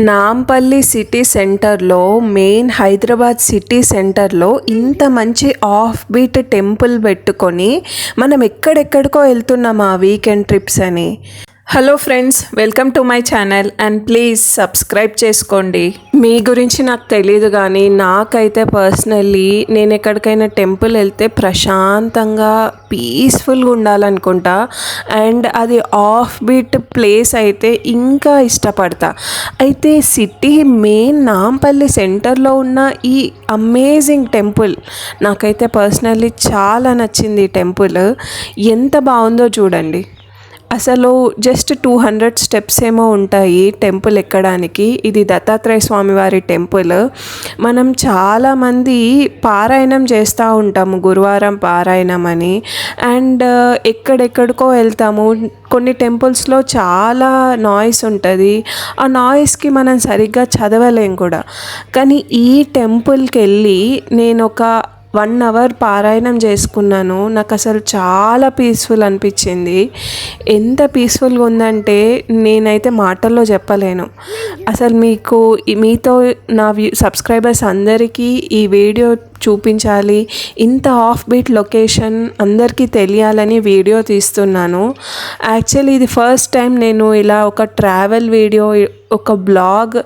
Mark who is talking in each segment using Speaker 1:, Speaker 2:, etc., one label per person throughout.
Speaker 1: Nampally city సెంటర్లో main Hyderabad city సెంటర్లో ఇంత మంచి ఆఫ్ బీట్ టెంపుల్ పెట్టుకొని మనం ఎక్కడెక్కడికో వెళ్తున్నాం ఆ వీకెండ్ ట్రిప్స్ అని. Hello friends welcome to my channel and please subscribe చేసుకోండి. మీ గురించి నాకు తెలియదు కానీ నాకైతే పర్సనల్లీ నేను ఎక్కడికైనా టెంపుల్ వెళ్తే ప్రశాంతంగా పీస్ఫుల్గా ఉండాలనుకుంటా అండ్ అది ఆఫ్ బీట్ ప్లేస్ అయితే ఇంకా ఇష్టపడతా. అయితే సిటీ మెయిన్ నాంపల్లి సెంటర్లో ఉన్న ఈ అమేజింగ్ టెంపుల్ నాకైతే పర్సనల్లీ చాలా నచ్చింది ఈ టెంపుల్ ఎంత బాగుందో చూడండి. అసలు జస్ట్ టూ హండ్రెడ్ స్టెప్స్ ఏమో ఉంటాయి టెంపుల్ ఎక్కడానికి. ఇది దత్తాత్రేయ స్వామివారి టెంపుల్. మనం చాలామంది పారాయణం చేస్తూ ఉంటాము గురువారం పారాయణం అని. అండ్ uh, ఎక్కడెక్కడికో వెళ్తాము. కొన్ని టెంపుల్స్లో చాలా నాయిస్ ఉంటుంది. ఆ నాయిస్కి మనం సరిగ్గా చదవలేం కూడా. కానీ ఈ టెంపుల్కి వెళ్ళి నేను ఒక వన్ అవర్ పారాయణం చేసుకున్నాను. నాకు అసలు చాలా పీస్ఫుల్ అనిపించింది. ఎంత పీస్ఫుల్గా ఉందంటే నేనైతే మాటల్లో చెప్పలేను. అసలు మీకు మీతో నా వ్యూ సబ్స్క్రైబర్స్ అందరికీ ఈ వీడియో చూపించాలి. ఇంత ఆఫ్ బీట్ లొకేషన్ అందరికీ తెలియాలని వీడియో తీస్తున్నాను. యాక్చువల్లీ ఇది ఫస్ట్ టైం నేను ఇలా ఒక ట్రావెల్ వీడియో ఒక బ్లాగ్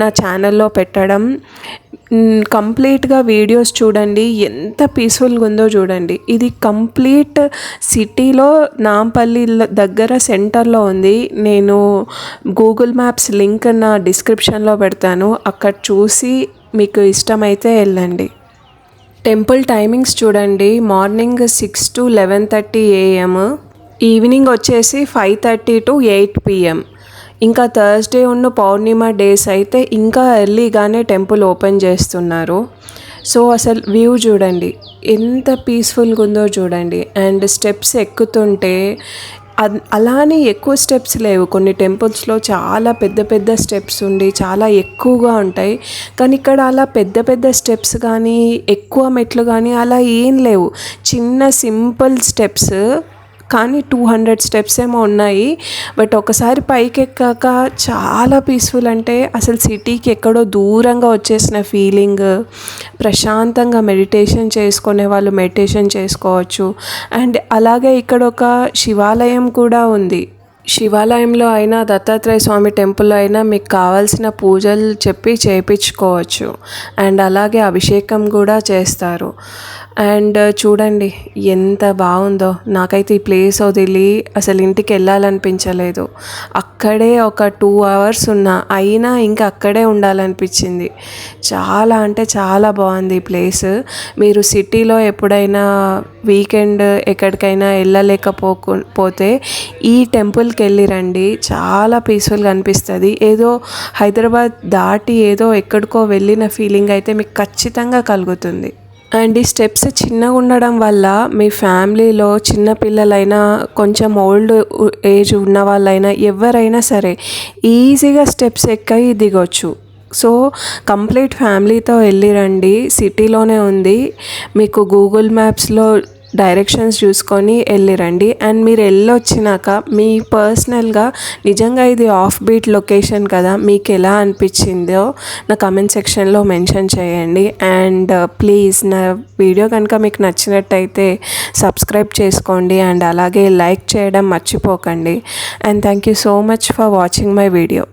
Speaker 1: నా ఛానల్లో పెట్టడం. కంప్లీట్గా వీడియోస్ చూడండి. ఎంత పీస్ఫుల్గా ఉందో చూడండి. ఇది కంప్లీట్ సిటీలో నాంపల్లి దగ్గర సెంటర్లో ఉంది. నేను గూగుల్ మ్యాప్స్ లింక్ నా డిస్క్రిప్షన్లో పెడతాను. అక్కడ చూసి మీకు ఇష్టమైతే వెళ్ళండి. టెంపుల్ టైమింగ్స్ చూడండి. Morning six to eleven thirty AM. Evening వచ్చేసి five thirty to eight PM. ఇంకా థర్స్డే ఉన్న పౌర్ణిమ డేస్ అయితే ఇంకా ఎర్లీగానే టెంపుల్ ఓపెన్ చేస్తున్నారు. సో అసలు వ్యూ చూడండి. ఎంత పీస్ఫుల్గా ఉందో చూడండి. అండ్ స్టెప్స్ ఎక్కుతుంటే అలానే ఎక్కువ స్టెప్స్ లేవు. కొన్ని టెంపుల్స్లో చాలా పెద్ద పెద్ద స్టెప్స్ ఉండి చాలా ఎక్కువగా ఉంటాయి. కానీ ఇక్కడ అలా పెద్ద పెద్ద స్టెప్స్ కానీ ఎక్కువ మెట్లు కానీ అలా ఏం లేవు. చిన్న సింపుల్ స్టెప్స్ కానీ టూ హండ్రెడ్ స్టెప్స్ ఏమో ఉన్నాయి. బట్ ఒకసారి పైకి ఎక్కాక చాలా పీస్ఫుల్ అంటే అసలు సిటీకి ఎక్కడో దూరంగా వచ్చేసిన ఫీలింగ్. ప్రశాంతంగా మెడిటేషన్ చేసుకునే వాళ్ళు మెడిటేషన్ చేసుకోవచ్చు. అండ్ అలాగే ఇక్కడ ఒక శివాలయం కూడా ఉంది. శివాలయంలో అయినా దత్తాత్రేయ స్వామి టెంపుల్లో అయినా మీకు కావాల్సిన పూజలు చెప్పి చేయించుకోవచ్చు. అండ్ అలాగే అభిషేకం కూడా చేస్తారు. అండ్ చూడండి ఎంత బాగుందో. నాకైతే ఈ ప్లేస్ వదిలి అసలు ఇంటికి వెళ్ళాలనిపించలేదు. అక్కడే ఒక టూ అవర్స్ ఉన్నా అయినా ఇంకా అక్కడే ఉండాలనిపించింది. చాలా అంటే చాలా బాగుంది ఈ ప్లేస్. మీరు సిటీలో ఎప్పుడైనా వీకెండ్ ఎక్కడికైనా వెళ్ళలేకపోకు పోతే ఈ టెంపుల్కి వెళ్ళి రండి. చాలా పీస్ఫుల్గా అనిపిస్తుంది. ఏదో హైదరాబాద్ దాటి ఏదో ఎక్కడికో వెళ్ళిన ఫీలింగ్ అయితే మీకు ఖచ్చితంగా కలుగుతుంది. అండ్ ఈ స్టెప్స్ చిన్నగా ఉండడం వల్ల మీ ఫ్యామిలీలో చిన్న పిల్లలైనా కొంచెం ఓల్డ్ ఏజ్ ఉన్న వాళ్ళైనా ఎవరైనా సరే ఈజీగా స్టెప్స్ ఎక్కి దిగొచ్చు. సో కంప్లీట్ ఫ్యామిలీతో వెళ్ళిరండి సిటీలోనే ఉంది. మీకు గూగుల్ మ్యాప్స్లో డైరెక్షన్స్ చూసుకొని వెళ్ళిరండి అండ్ మీరు వెళ్ళొచ్చినాక మీ పర్సనల్గా నిజంగా ఇది ఆఫ్ బీట్ లొకేషన్ కదా మీకు ఎలా అనిపించిందో నా కమెంట్ సెక్షన్లో మెన్షన్ చేయండి. అండ్ uh, ప్లీజ్ నా వీడియో కనుక మీకు నచ్చినట్టయితే సబ్స్క్రైబ్ చేసుకోండి అండ్ అలాగే లైక్ చేయడం మర్చిపోకండి. And thank you so much for watching my video.